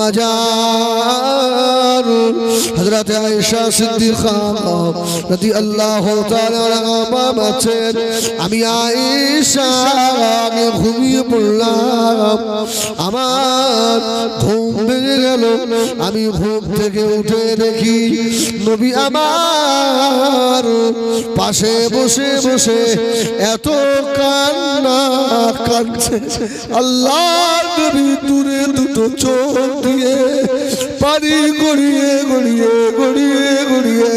জান হযরত আয়েশা সিদ্দিকা রাদিয়াল্লাহু তাআলা আনহা বলেন আমি আয়েশা, আমি ঘুমিয়ে পড়লাম। আমার ঘুম ভেঙে গেল। আমি ঘুম থেকে উঠে দেখি নবী আমার পাশে বসে বসে এত কান্না কাঁদছে। আল্লাহ নবী দূরে দুটো চোখ দিয়ে পানি গড়িয়ে গড়িয়ে গড়িয়ে গড়িয়ে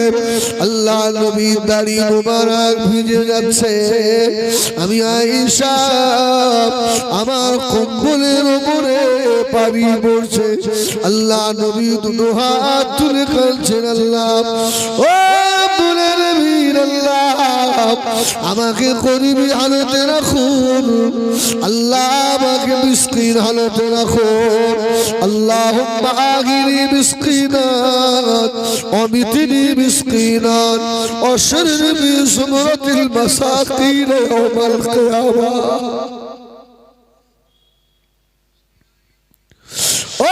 আল্লাহ নবী দাড়ি মোবারক ভিজে যাচ্ছে। আমি আয়েশা, আমার কম্বলের উপরে পানি পড়ছে। আল্লাহ নবী দুটো হাত তুলে কাঁদছেন, আল্লাহ। ও আমাকে করিবি হালতে রাখুন। আল্লাহ আমাকে মিসকিন হালতে রাখুন। আল্লাহ আগিরি মিসকিনাত, অমিতিনি মিসকিনাত অশরবি সুমরতিল মাসাকিন ইয়াউমাল কিয়ামা ও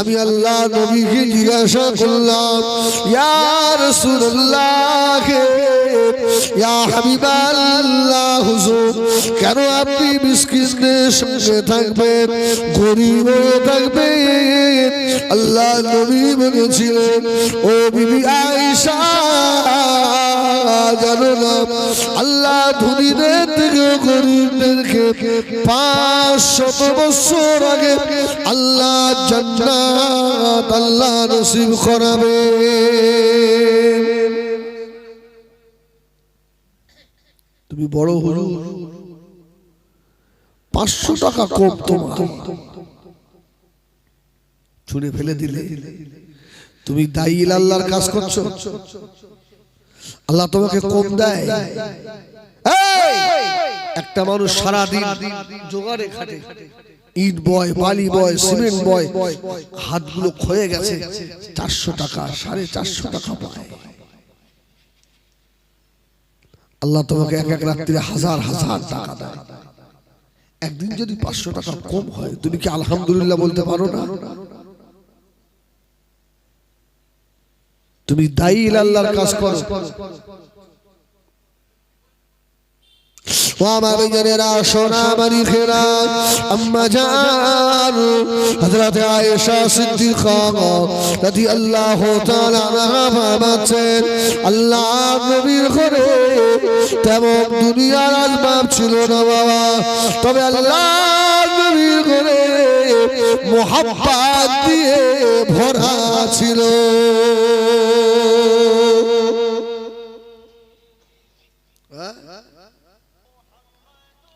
আমি আল্লাহ নবীকে জিজ্ঞাসা করলাম, ইয়া রাসূলুল্লাহ ইয়া হাবিবাল্লাহ হুজুর, কেন আপনি মিসকিনদের সঙ্গে থাকবেন, গরিব থাকবেন? আল্লাহ নবী বলেছিলেন, ও বিবি আয়েশা আল্লাহ আল্লাহ নসিব করাবে। তুমি বড় পাঁচশো টাকা কম তোমার। ছুঁড়ে ফেলে দিলে। তুমি দায়ী আল্লাহর কাজ করছ। আল্লাহ তোমাকে কম দেয়। একটা মানুষ সারা দিন জোগাড়ে খাটে। ইট বয় বালি বয় সিমেন্ট বয় হাতগুলো ক্ষয়ে গেছে। চারশো টাকা সাড়ে চারশো টাকা পায়। আল্লাহ তোমাকে এক এক রাত্রিরে হাজার হাজার টাকা দেয়। একদিন যদি পাঁচশো টাকা কম হয় তুমি কি আলহামদুলিল্লাহ বলতে পারো না? তুমি দায়ী আল্লাহর কাজ করো। আমার জনেরা সোনা মারি খেরা আম্মা জান হযরত আয়েশা সিদ্দিকা রাদিয়াল্লাহু তাআলা আনহা ফরমাচ্ছেন আল্লাহ নবীর ঘরে তেমন দুনিয়ার আসবাব ছিল না বাবা। তবে আল্লাহ নবীর ঘরে মোহাব্বত দিয়ে ভরা ছিল।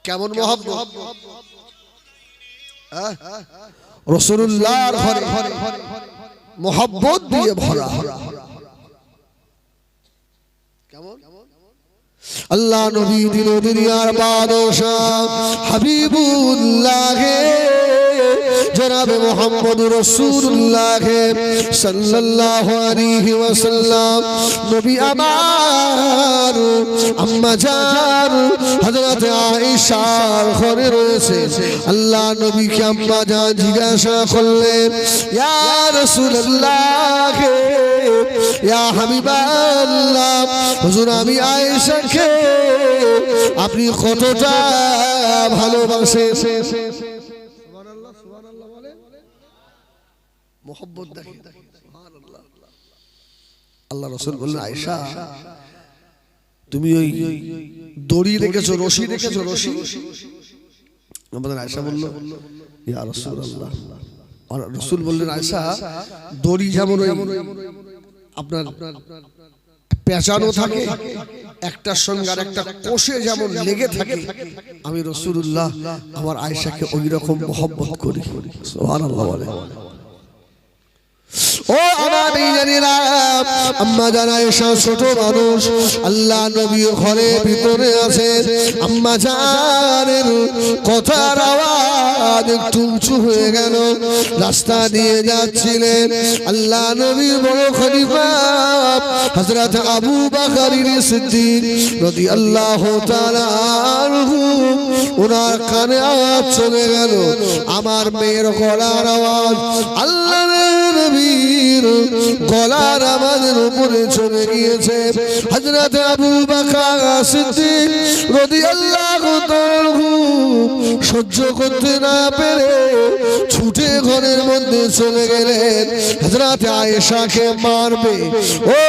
কেমন মহাব্বত রসুল্লাহর ঘরে দিয়ে ভরা। কেমন? আল্লাহ নবী দিল দুনিয়ার বাদশাহ হাবিবুল্লাহ, জনাবে মোহাম্মদ রসুল্লাহ সাল্লাল্লাহু আলাইহি ওয়াসাল্লাম। নবী আমার আম্মা জান হযরত আয়েশার ঘরে রয়েছে। আল্লাহ নবীকে আম্মা জান জিজ্ঞাসা করলেন, ইয়া রাসূলুল্লাহ ইয়া হাবিবাল্লাহ, হুজুর আমি আয়েশাকে আপনি কতটা ভালোবাসেন? মোহব্বত দেখে আল্লাহ রসুল বললেন আয়সা তুমি ওই দড়ি রেখেছো, রশি রেখেছো, রশি? আমাদের আয়সা বলল, ইয়া রসুল আল্লাহ রসুল বললেন আয়সা দড়ি যেমন আপনার পেঁচানো থাকে একটার সঙ্গে আর একটা কোষে যেমন লেগে থাকে আমি রসুল্লাহ আমার আয়সাকে ওই রকম মহব্বত করি। বলে। ও আমার মেয়েরা আম্মা জানা এসা ছোট মানুষ আল্লাহ নবী ঘরে ভিতরে আছে আম্মা জানের কথার আওয়াজ একটু উঁচু হয়ে গেল রাস্তা দিয়ে যাচ্ছিলেন। আল্লাহ নবী বড় খলিফা হযরত আবু বকর সিদ্দিক রাদিয়াল্লাহু তাআলা আনহু ওনার কানে আওয়াজ চলে গেল। আমার মেয়ের গলার আওয়াজ আল্লাহ নবীর গলার আওয়াজের উপরে চলে গিয়েছে হযরত আবু বকর সহ্য করতে না পেরে ছুটে ঘরের মধ্যে চলে গেলেন। হযরত আয়েশাকে মারবে। ও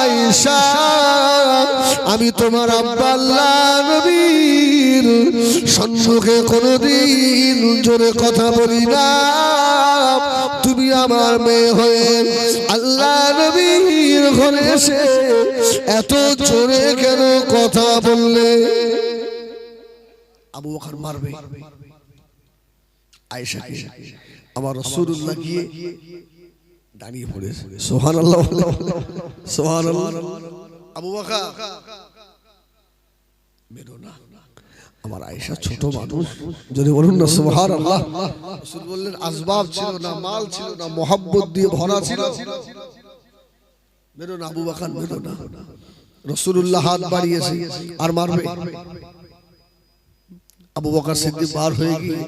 আয়েশা, আমি তোমার আব্বা আল্লাহ নবীর সম্মুখে কোনোদিন জোরে কথা বলি না। তুমি আমার মেয়ে হয়ে আল্লাহ নবীর ঘরে এসে এত জোরে কেন কথা বললে? আবু বকর মারবে। আয়েশা আমার রাসূলুল্লাহ গিয়ে দাঁড়িয়ে পড়েছে সুবহানাল্লাহ সুবহানাল্লাহ। আবু বকর। মেরো না। আমার আয়েশা ছোট মানুষ। যদি বলুন না সুহার আল্লাহ বললেন আসবাব ছিল না মাল ছিল না মোহাব্বত দিয়ে ভরা ছিল। মেরো না আবু বাকান মেরো না। রসুল্লাহ হাত বাড়িয়েছে আর মারবে। আবু বকর সিদ্দিক বার হয়ে গিয়ে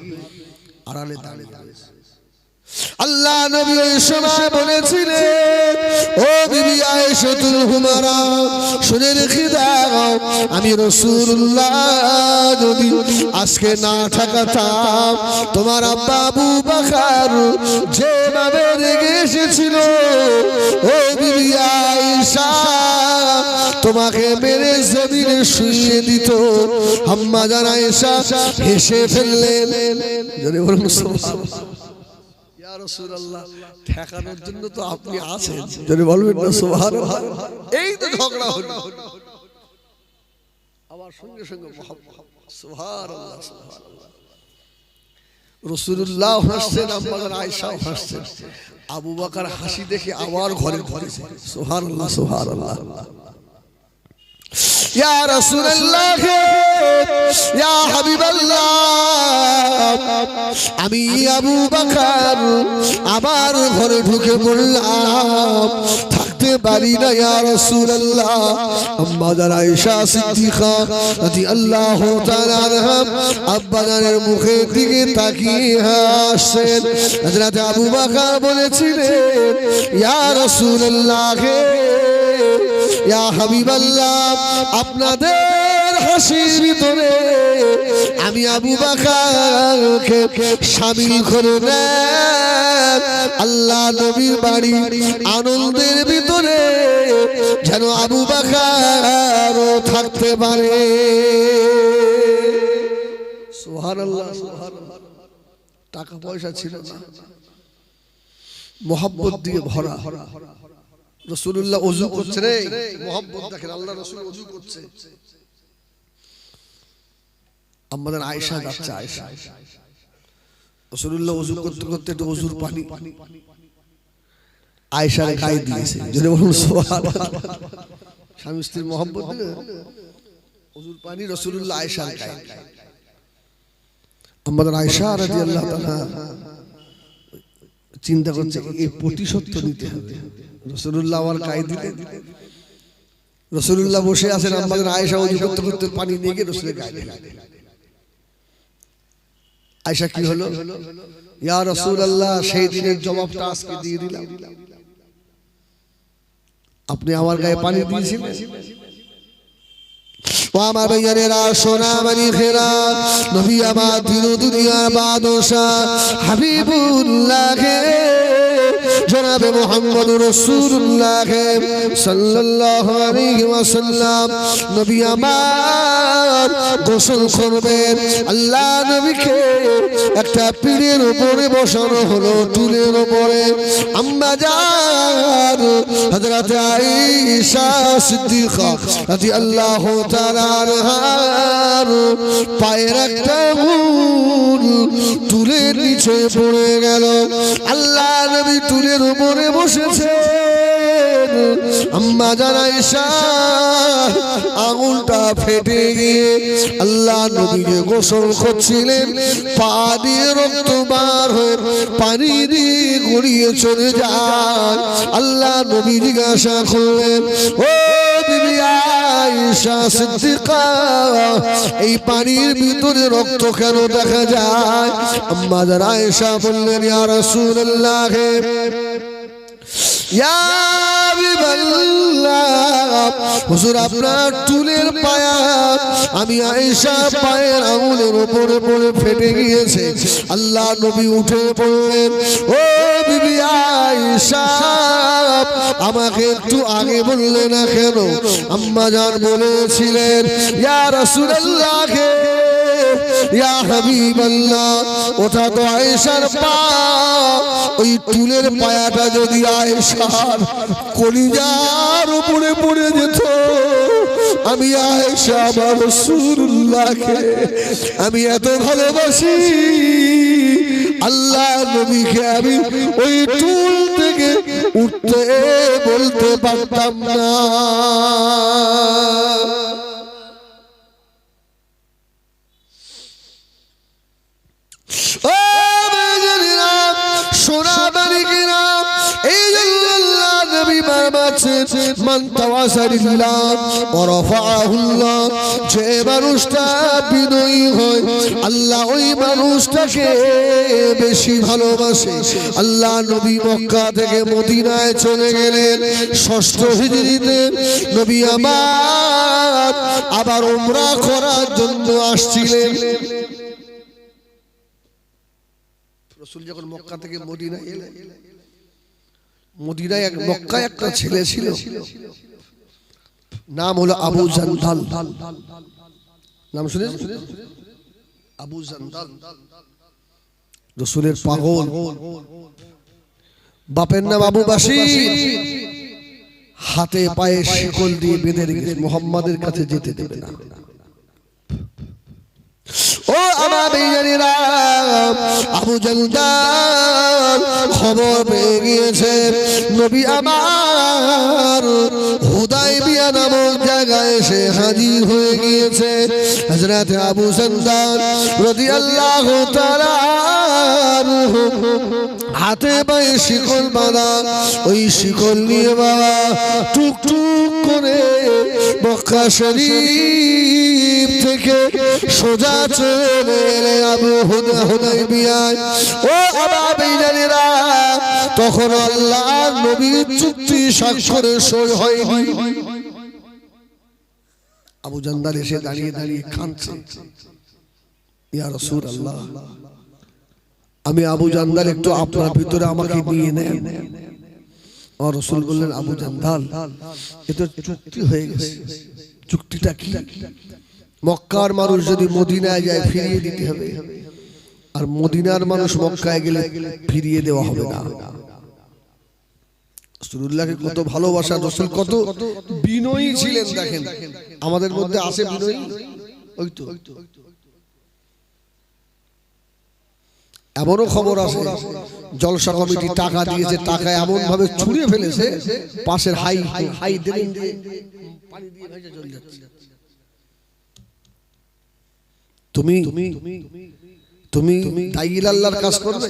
আড়ালে দাঁড়িয়ে। আল্লাহ নবী ওই সময় বলেছিলেন, ও বিবি আয়েশাতুল হুমারা, শুনে রেখে দাও, আমি রাসূলুল্লাহ যদি আজকে না থাকতাম, তোমার আবু বকর যেভাবে রেগে এসেছিল, ও বিবি আয়েশা, তোমাকে মেরে জমিনে শুয়ে দিত। আম্মা জানা এসা হেসে ফেললেন। রাসূলুল্লাহ ঠেকানোর জন্য তো আপনি আছেন। যদি বলবেন না সুবহানাল্লাহ। এই তো ঝগড়া হলো। আমার সঙ্গে সঙ্গে মুহাম্মদ সুবহানাল্লাহ সুবহানাল্লাহ। রসুল্লাহ হাসছেন আয়েশাও হাসছেন। আবু বাকার হাসি দেখে আবার ঘরে ঘরেছে সুবহানাল্লাহ সুবহানাল্লাহ ইয়া রাসূলুল্লাহ! ইয়া হাবিবাল্লাহ আমি আবু বকর আবার ঘরে ঢুকে পড়লাম থাকতে পারি না ইয়া রাসূলুল্লাহ। আম্মা আয়েশা সিদ্দিকা রাদিয়াল্লাহু তাআলা আনহা মুখের দিকে তাকিয়ে হাসছেন। হযরত আবু বকর বলেছিলেন, ইয়া রাসূলুল্লাহ ইয়া হাবিবাল্লাহ, আপনাদের হাসির ভিতরে আমি আবু বাকারকে শামিল করে আল্লাহ নবীর বাড়ি আনন্দের ভিতরে যেন আবু বাকার থাকতে পারে। টাকা পয়সা ছিল না। মোহাব্বত দিয়ে ভরা। রসুল্লাহ অজু করছে রে। মোহাম্মদ দেখেন, আল্লাহ রসুল অজু করছে। আমাদের আয়েশা যাচ্ছে আয়েশা। রসুল্লাহ করতে করতে একটু অজুর পানি আয়েশার গায়ে দিয়েছে। যদি বলুন স্বামী স্ত্রীর মোহাম্মদ পানি রসুল্লাহ আয়েশার গায়ে আমাদের আয়েশা রাজি আল্লাহ চিন্তা করছে এই প্রতিশোধ নিতে হবে। রসুল্লাহ আমার গায়ে দিলেন রসুল্লাহ বসে আছেন আমাদের আয়েশা ওই করতে করতে পানি নিয়ে গিয়ে রসুলের গায়ে দিলেন। আয়েশা কি হলো? ইয়া রসুল্লাহ সেই দিনের জবাবটা আজকে দিয়ে দিলাম। আপনি আমার গায়ে পানি দিয়েছিলেন? ও আমার ভাইয়ারেরা সোনা মানি খেরা নবী আমার দিন দুনিয়ার বাদশাহ, হাবিবুল্লাহ জনাবে মোহাম্মদ রসুল্লাহ সাল্লাল্লাহু আলাইহি নবী আমার গোসল করবেন আল্লাহ নবীকে একটা পীরের উপরে বসানো হলো, টুলের উপরে। আম্মা যান হযরত আয়েশা সিদ্দিকা রাদিয়াল্লাহু তাআলা আনহার পায়ের একটা মুল তুলে নিচে পড়ে গেল। আল্লাহ নবী টুলের উপরে বসেছে আম্মা জানা ঈশা আঙুলটা ফেটে গিয়ে আল্লাহ নবীকে গোসল করছিলেন। পা দিয়ে রক্ত বার হয়ে পানি দিয়ে গড়িয়ে চলে যায় আল্লাহ নবী জিজ্ঞাসা করলেন, ও এই পানির ভিতরে রক্ত কেন দেখা যায়? আম্মা জান আয়েশা বললেন, ইয়া রাসূলুল্লাহ আমি পড়ে ফেটে গিয়েছে। আল্লাহ নবী উঠে পড়লেন, ও বিবি আমাকে একটু আগে বললে না কেন? আম্মা জান বলেছিলেন, ইয়া রাসূলুল্লাহ ইয়া হাবিবাল্লাহ, ওটা তো আয়েশার পা। ওই টুলের পায়াটা যদি আয়েশার কলিজার উপরে পড়ে যেত, আমি আয়েশা আমার রাসূলুল্লাহকে, আমি এত ভালোবাসি। আল্লাহ নবীকে আমি ওই টুল থেকে উঠতে বলতে পারতাম না। মান। যে মানুষটা বিনয়ী হয়, আল্লাহ ওই মানুষটাকে বেশি ভালোবাসে। আল্লাহ নবী মক্কা থেকে মদিনায় চলে গেলেন। ষষ্ঠ হিজরিতে নবী আমার আবার উমরা করার জন্য আসছিলেন। রসুল যখন মক্কা থেকে মদিনায় এলেন মদিনায় এক মক্কায় একটা ছেলে ছিল। নাম হলো আবু জান্দাল। নাম শুনে আবু জান্দাল। রসুলের পাগল। বাপের নাম আবু বাসি হাতে পায়ে শিকল দিয়ে বেঁধে রেখেছে। মোহাম্মদের কাছে যেতে দেবে না। আবু জলদার খবর পেয়ে গিয়েছে। নবী আমার হুদাই বিয়া নামক জায়গায় এসে হাজির হয়ে গিয়েছে। হজরত আবু সন্তান রদি আল্লাহ হাতে পায়ে শিকল বাঁধা, ওই শিকল নিয়ে বাবা টুক টুক করে মক্কা শরীফ থেকে সোজা চলে আবু হুদা হুদাই বিয়ায় ও আবা বেজানেরা তখন আল্লাহ নবীর চুক্তি স্বাক্ষরে সই হয়নি। আবু জান্দার এসে দাঁড়িয়ে দাঁড়িয়ে কাঁদছে। ইয়া রাসূল আল্লাহ আমি আবু জান্দাল একটু আপনার ভিতরে আমাকে নিয়ে নেন। রসুল বললেন, আবু জান্দাল, এ তো চুক্তি হয়ে গেছে। চুক্তিটা কি? মক্কার মানুষ যদি মদিনায় যায়, ফিরিয়ে দিতে হবে। আর মদিনার মানুষ মক্কায় গেলে ফিরিয়ে দেওয়া হবে না। রসুল্লাহকে কত ভালোবাসা, রসুল কত বিনয়ী ছিলেন, দেখেন। আমাদের মধ্যে আছে বিনয়ী? ওই তো। এমনও খবর আছে, জলসা কমিটি টাকা দিয়েছে, টাকা এমন ভাবে ছুঁড়ে ফেলেছে, পাশের হাই হাই তুমি তুমি দাইল আল্লাহর কাজ করবে।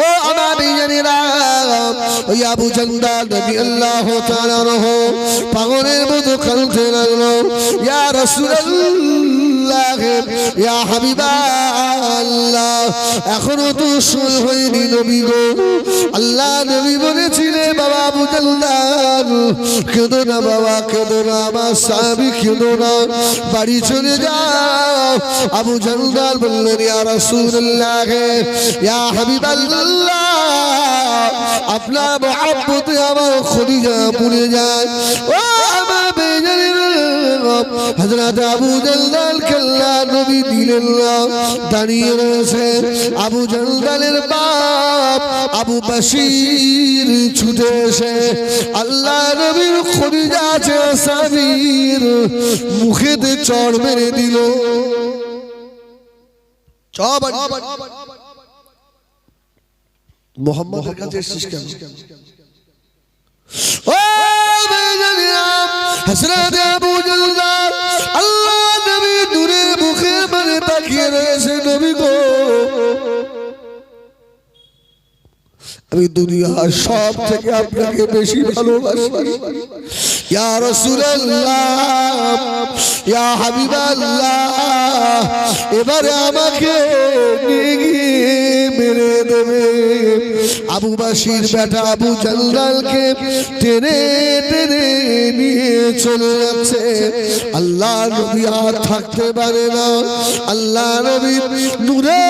ও আমার আবু নবী আল্লাহ তাআলা রহ পাগলের মতো কাঁদতে লাগল। ইয়া রাসূলুল্লাহ। বাড়ি চলে যাও। আবু জান্দাল বললেন আপনার মহাব্বতে আমার খলিজা পুড়ে যায়। আমার হযরত আবু জলদাল কেল্লা নবী দিলেন দাঁড়িয়ে রয়েছে আবু বাপ, আবু বাশির ছুটে এসে আল্লাহ নবীর খরিজা আছে সাবির মেরে দিল। ও হযরত আবু জুলদার আল্লাহ নবী দূরে মুখে মানে তাকিয়ে রয়েছে নবী। আমি দুনিয়ার সব থেকে আপনাকে বেশি ভালোবাসি। এবারে আমাকে গিয়ে মেরে দেবে আবু বাসির বেটা আবু জলদালকে টেনে টেনে নিয়ে চলে যাচ্ছে। আল্লাহ নবী আর থাকতে পারে না। আল্লাহ নবী নূরে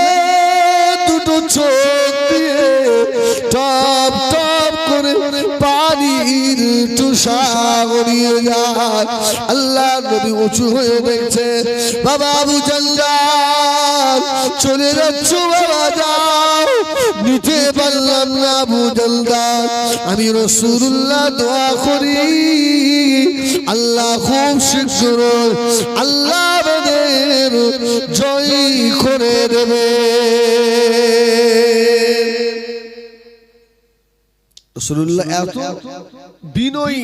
যায় আল্লাহ নবী উঁচু হয়ে দেখছে বাবা আবু চলে যাচ্ছ বাবা যাও। নিতে পারলাম না আবু আমি রসুল্লাহ দোয়া করি। আল্লাহ খুব শীঘ্র আল্লাহ জয় করে দেবে। রসুল্লাহ এত বিনয়ী।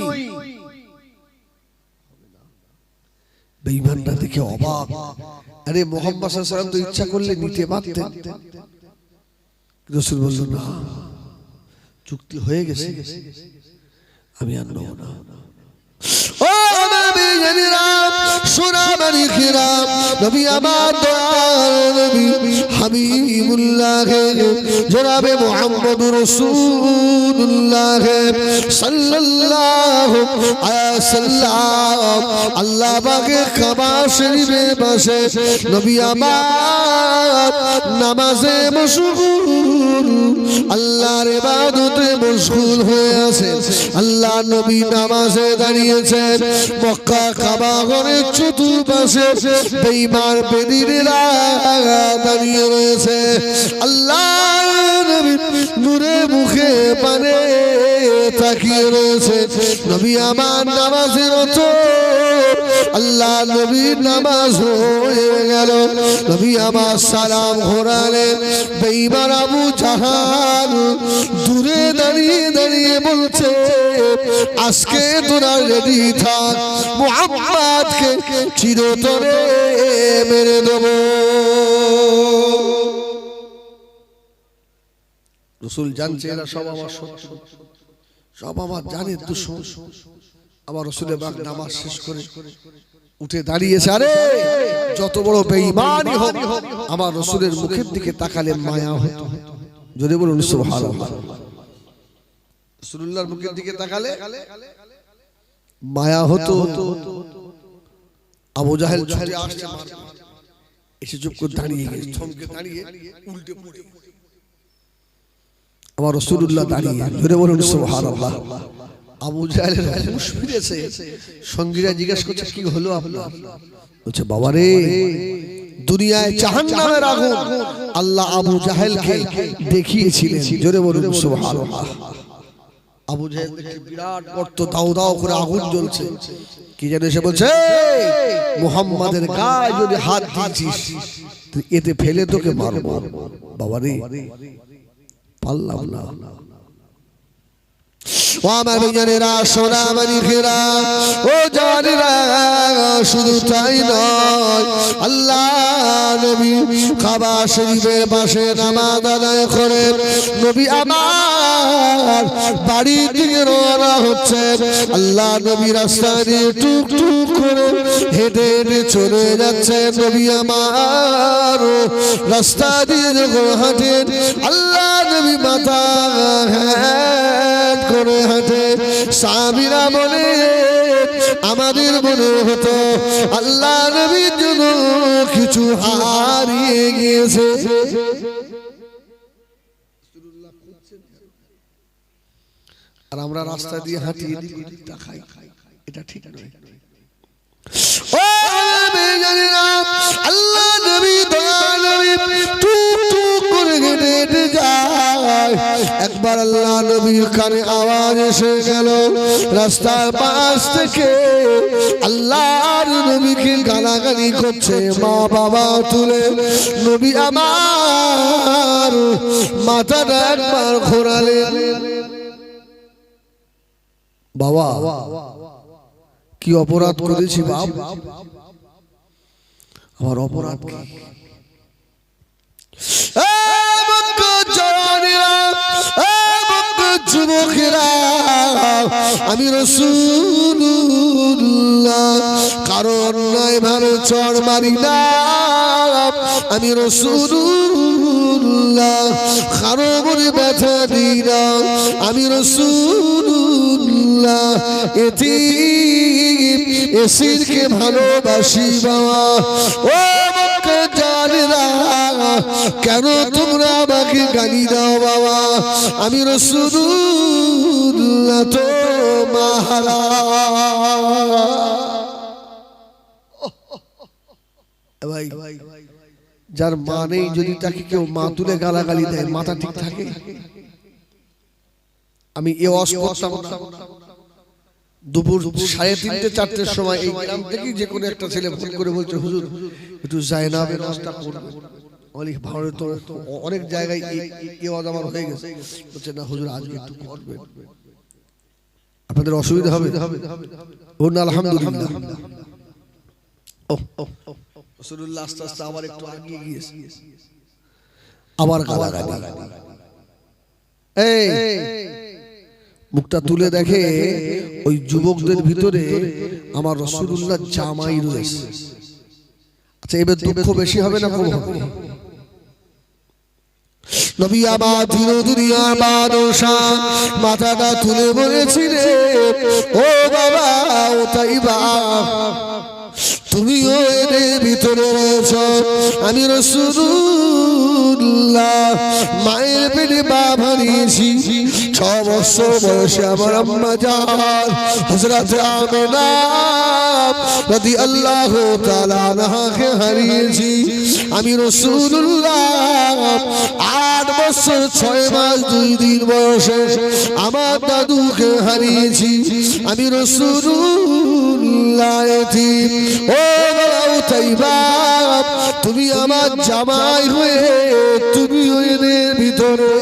বেঈমানরা দেখে অবাক। আরে মোহাম্মদ সাল্লাল্লাহু তো ইচ্ছা করলে নিতে পারতেন। রসুল বলল না, চুক্তি হয়ে গেছে। আমি আর না। মানিকেরা নবী আমার দয়াল নবী, হাবিবুল্লাহ। জনাবে মুহাম্মদ রাসূলুল্লাহ সাল্লাল্লাহু আলাইহি সাল্লাম। আল্লাহ পাকের কাবা শরীফে বসে নবী আমার নামাজে মশগুল আল্লাহর ইবাদতে মশগুল হয়ে আছে। আল্লাহ নবী নামাজে দাঁড়িয়েছেন। মক্কা কাবা ঘরের চতুর্পাশে বেঈমান বেদিনেরা দাঁড়িয়ে রয়েছে। আল্লাহ নবী নূরে মুখে পানে তাকিয়ে রয়েছে। নবী আমার নামাজের তো আল্লাহ নবীর নামাজ হয়ে গেল। নবী আমার সালাম ঘোরালেন। বেঈমান আবু জাহান দূরে দাঁড়িয়ে দাঁড়িয়ে বলছে, আজকে তোরা রেডি থাক, মুহাম্মাদকে চিরতরে মেরে দেবো। রসুল জানছে এরা সব আমার সব আমার জানে দুশ্মন। আমার রসুলের বাগ নামাজ শেষ করে উঠে দাঁড়িয়েছে আরে যত বড় বেঈমানই হোক আমার রসুলের মুখের দিকে তাকালে মায়া হতো যদি বলুন সুবহানাল্লাহ। রসুলুল্লাহর মুখের দিকে তাকালে মায়া হতো। আবু জাহেল ছুটে আসছে এসে চুপ করে দাঁড়িয়ে গেছে থমকে দাঁড়িয়ে উল্টে পড়ে আমার রসুল্লাহ দাঁড়িয়ে। জোরে বলুন সুবহানাল্লাহ। আবু জাহেলের হুঁশ ফিরেছে সঙ্গীরা জিজ্ঞেস করছে কি হলো আপনার? বলছে বাবা রে দুনিয়ায় জাহান্নামের আগুন। আল্লাহ আবু জাহেলকে দেখিয়েছিলেন। জোরে বলুন সুবহানাল্লাহ। আবু জাহেল দেখে বিরাট গর্ত দাও দাও করে আগুন জ্বলছে। কি জানে সে বলছে মুহাম্মাদের গায়ে যদি হাত দিয়েছিস তুই এতে ফেলে তোকে মারবো। বাবা রে পারলাম না। ও আমার মানিকেরা ও জানিরা, শুধু তাই নয়, আল্লাহ নবী কাবা শরীফের পাশে নামাজ আদায় করে নবী আমার বাড়ি থেকে রওনা হচ্ছে। আল্লাহ নবী রাস্তা দিয়ে টুক টুক করে হেঁটে হেঁটে চলে যাচ্ছে। নবী আমার রাস্তা দিয়ে যখন আল্লাহ নবী মাথা হ্যাঁ করে হাঁটে সাবিরা বলে, আমাদের মনে হতো আল্লাহ নবীর জন্য কিছু হারিয়ে গিয়েছে। আর আমরা রাস্তা দিয়ে হাঁটি তাকাই এটা ঠিক নয়। আল্লাহ নবী, দয়া নবী টুক টুক হেঁটে যায়। একবার আল্লাহ নবীর কানে আওয়াজ এসে গেল। রাস্তার পাশ থেকে আল্লাহর নবীকে গালাগালি করছে মা বাবা তুলে। নবী আমার মাথাটা একবার ঘোরালে বাবা, কি অপরাধ করেছি বাপ? আমার অপরাধ যুবকেরা, আমি রসুল্লাহ কারও অন্যায় ভালো চড় মারি না। আমি রসুল্লাহ কারও মনে ব্যথা দিই না। আমি রসুল্লাহ এটি এসিরকে ভালোবাসি বাবা। ও জানেরা কেন তোমরা আমাকে গালি দাও বাবা? আমি রসুল্লাহ তো মাহারা ভাই, যার যদি তাকে কেউ মা তুলে গালাগালি দেয়, মাথা ঠিক থাকে? আমি এ দুপুর সাড়ে তিনটে, চারটের সময় এই গ্রাম থেকে যে কোনো একটা ছেলে ফোন করে বলছে, হুজুর, একটু জায়নাবের নাস্তা করবে। অনেক ভালো অনেক জায়গায় হয়ে গেছে। বলছে, না, হুজুর, আজকে একটু করবেন। আপনাদের অসুবিধা হবে? না আলহামদুলিল্লাহ। ও মুখটা তুলে দেখে ওই যুবকদের ভিতরে আমার রসুল্লাহ জামাই রয়েছে। আচ্ছা এবার দুঃখ বেশি হবে না কম নবী আমার দিন দুনিয়ার বাদশা মাথাটা তুলে বলেছিলে ও বাবা ও তাই বা তুমিও এদের ভিতরে রয়েছ। আমি রসুল্লাহ মায়ের পেটে বা হারিয়েছি বছর বয়সে আমার আম্মা যান হজরত আমেনা রদি আল্লাহ তালাকে হারিয়েছি। আমি রসুল্লাহ আট বছর, ছয় মাস, দুই দিন বয়সে আমার দাদুকে হারিয়েছি। আমি রসুল্লাহ। ও তাই তুমি আমার জামাই হয়ে তুমি এদের ভিতরে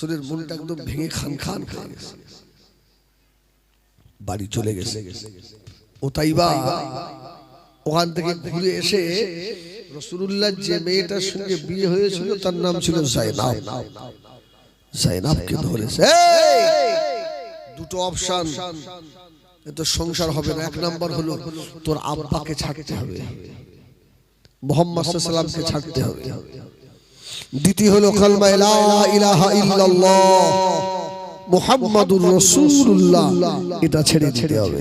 শরীর মনটা একদম ভেঙে খান খান হয়ে গেছে। বাড়ি চলে গেছে। ও তাই বা ওখান থেকে ঘুরে এসে রসুল্লাহ যে মেয়েটার সঙ্গে বিয়ে হয়েছিল তার নাম ছিল জাইনাব। জাইনাবকে ধরেছে! দুটো অপশন। তো সংসার হবে না। এক নাম্বার হলো তোর আব্বাকে ছাড়তে হবে। মোহাম্মদ সাল্লামকে ছাড়তে হবে। দ্বিতীয় হলো কালমা লা ইলাহা ইল্লাল্লাহ। মুহাম্মাদুর রাসূলুল্লাহ। এটা ছেড়ে দিতে হবে।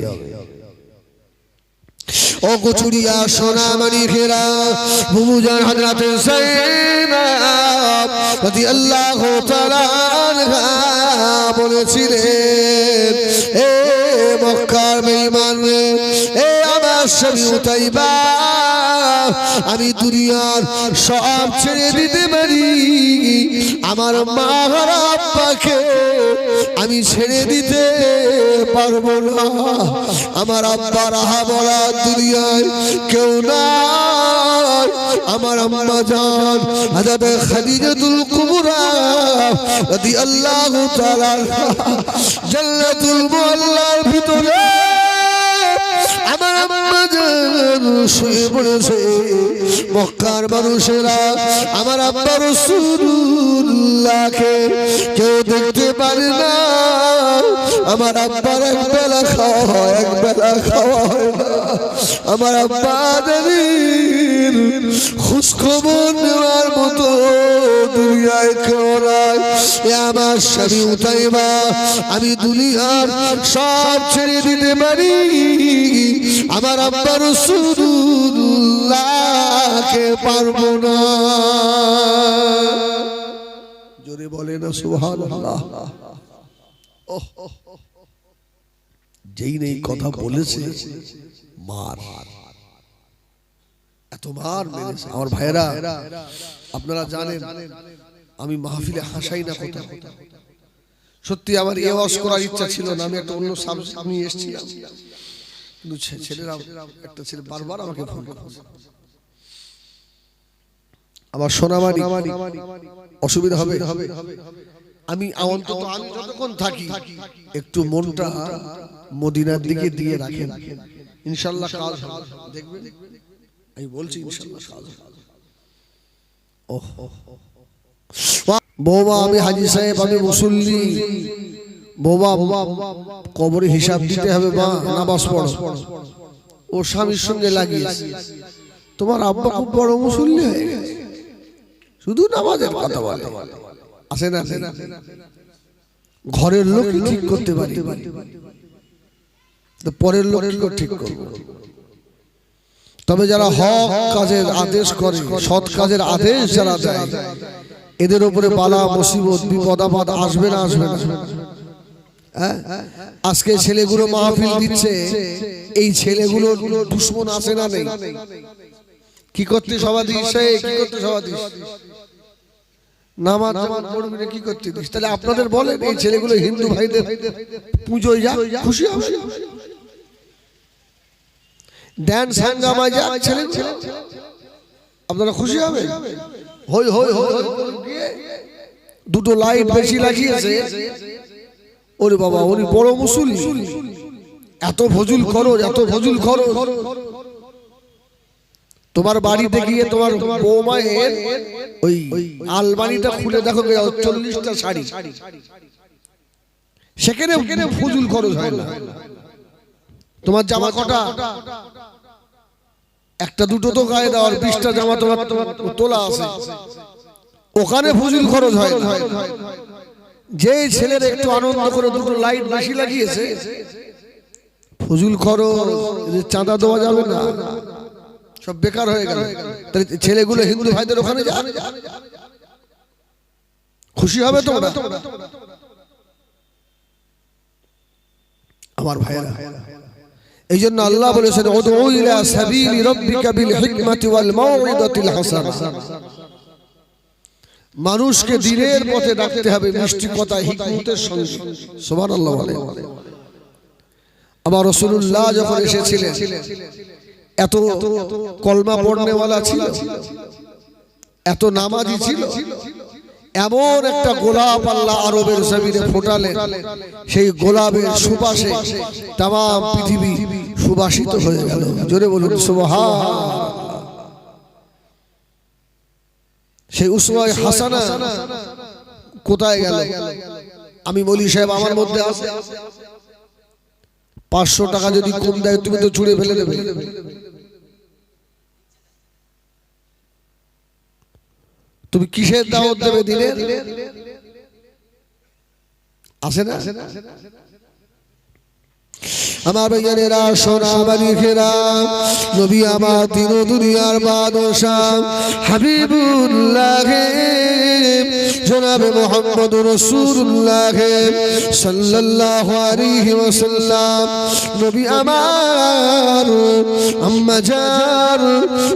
ও কচুরিয়া সোনা মানি খেরা বুবুজান হযরত সাইনাব রাদিয়াল্লাহু তাআলা বলেছিলেন এ মক্কার বেঈমান রে এ আমার স্বামী উতাইবা। আমি দুনিয়ার সব ছেড়ে দিতে পারি। আমার মা আব্বাকে আমি ছেড়ে দিতে পারব না। আমার আব্বার আহা বলা দুনিয়ায় কেউ না আমার আম্মা জান হাজার খাদিজাতুল কুবরা রাদিয়াল্লাহু তাআলা জান্নাতুল মুআল্লার ভিতরে শুয়ে পড়েছে মক্কার মানুষেরা আমার আব্বা রসুল্লাহকে কেউ দেখতে পারে না। আমার আব্বার এক বেলা খাওয়া হয়, এক বেলা খাওয়া হয় না। আমার আব্বা জানির খোঁজখবর নেওয়ার মতো দুনিয়ায় কেউ এ আমার স্বামী উঠাইবা আমি দুনিয়ার সব ছেড়ে দিতে পারি। আমার আব্বা রসুল্লাহকে পারব না। জোরে বলে না সুবহানাল্লাহ। যেই নেই কথা বলেছে মার। এত মার মেরেছে। আমার ভাইয়েরা আপনারা জানেন আমি মাহফিলে হাসাই না কথা সত্যি আমার এ ওয়াজ করার ইচ্ছা ছিল না আমি একটা অন্য সাবজেক্ট নিয়ে এসেছিলাম। কিন্তু ছেলেরা একটা ছেলে বারবার আমাকে ফোন করছে। আমার সোনামারি অসুবিধা হবে। আমি অন্তত আমি যতক্ষণ থাকি একটু মনটা মদিনার দিকে দিয়ে রাখেন। ইনশাল্লাহ হবে। দেখবেন? আমি বলছি ইনশাল্লাহ ওহ, ওহ। বৌমা আমি হাজি সাহেব আমি মুসল্লি। বৌমা কবরে হিসাব দিতে হবে বা নামাজ পড়ো। ও স্বামীর সঙ্গে লাগিয়েছে। তোমার আব্বা খুব বড় মুসল্লি হয়ে গেছে। শুধু নামাজের কথা বলে। আছে না? ঘরের লোক ঠিক করতে পারি। পরের লোক ঠিক করব? তবে যারা হক কাজের আদেশ করে, সৎ কাজের আদেশ যারা দেয়, এদের উপরে বালা, মুসিবত, বিপদ, আপদ আসবে না আসবে না? আজকে ছেলেগুলো মাহফিল দিচ্ছে এই ছেলেগুলো দুশ্মন আসে না নেই কি করতে সবাদি কি করতে সবাদি দিস আপনাদের বলেন এই ছেলেগুলো হিন্দু ভাইদের পুজোয় যা খুশি ছেলে আপনারা খুশি হবে হই হই হই দুটো লাইট বেশি লাগিয়েছে ওরে বাবা, উনি বড় মুসুলি এত ভজুল করো এত ভজুল করো তোমার বাড়িতে গিয়ে তোমার বৌমায়ের ওই আলমারিটা খুলে দেখো চল্লিশটা শাড়ি। সেখানে ফজুল খরচ হয় না। তোমার জামা কটা? একটা দুটো তো গায়ে দেওয়ার বিশটা জামা তোমার তোলা আছে। ওখানে ফজুল খরচ হয় না। যে ছেলের একটু আনন্দ করে দুটো লাইট বেশি লাগিয়েছে, ফজুল এদের চাঁদা দেওয়া যাবে না, সব বেকার হয়ে গেল। তাহলে ছেলেগুলো হিন্দু ভাইদের ওখানে যা। খুশি হবে তোমরা? আমার ভাইয়েরা, এই জন্য আল্লাহ বলেছেন, উদউ ইলা সাবিলি রাব্বিকা বিল হিকমাতি ওয়াল মাউইদাতিল হাসানা। মানুষকে দিনের পথে ডাকতে হবে মিষ্টি কথা হিকমতের সঙ্গে। সুবহানাল্লাহ বলে। আমার রাসূলুল্লাহ যখন এসেছিলেন এত কলমা পড়নেওয়ালা ছিল এত নামাজি ছিল। এমন একটা গোলাপ আল্লাহ আরবের জমিনে ফোটালেন। সেই গোলাপের সুবাসে তাম পৃথিবী সুবাসিত হয়ে গেল। জোরে বলুন সুবহা সেই উসমায় হাসানা কোথায় গেল? আমি বলি সাহেব আমার মধ্যে আছে। পাঁচশো টাকা যদি কম দেয় তুমি তো ছুড়ে ফেলে দেবে। তুমি কিসের দাওয়াত দেবে দিলে আসে না? আমার ভাইয়ানেরা সোনা মালিকেরা, নবী আমার দিন দুনিয়ার বাদশাহ, হাবিবুল্লাহ, জনাবে মোহাম্মদ রসুল্লাহ, সাল্লাল্লাহু আলাইহি নবী আমার আম্মা জান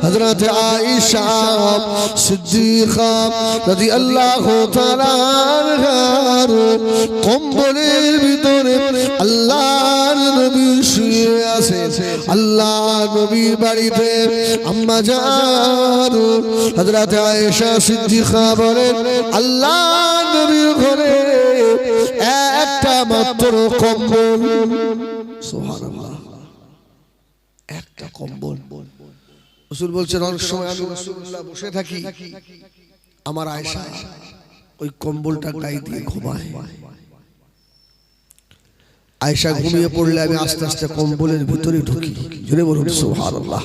হযরত আয়েশা সিদ্দিকা তাআলা কম্বলের ভিতরে আল্লাহর নবী শুয়ে আছে। আল্লাহ নবীর বাড়িতে আম্মা হযরত আয়েশা সিদ্দিকা বলেন, আল্লাহ নবীর ঘরে একটা মাত্র কম্বল। সুবহানাল্লাহ। একটা কম্বল। বলছেন, অনেক সময় আমি বসে থাকি। আমার আয়সা ওই কম্বলটা গায়ে দিয়ে ঘুমায়। আয়সা ঘুমিয়ে পড়লে আমি আস্তে আস্তে কম্বলের ভিতরে ঢুকি। জুড়ে বলুন সুবহানাল্লাহ।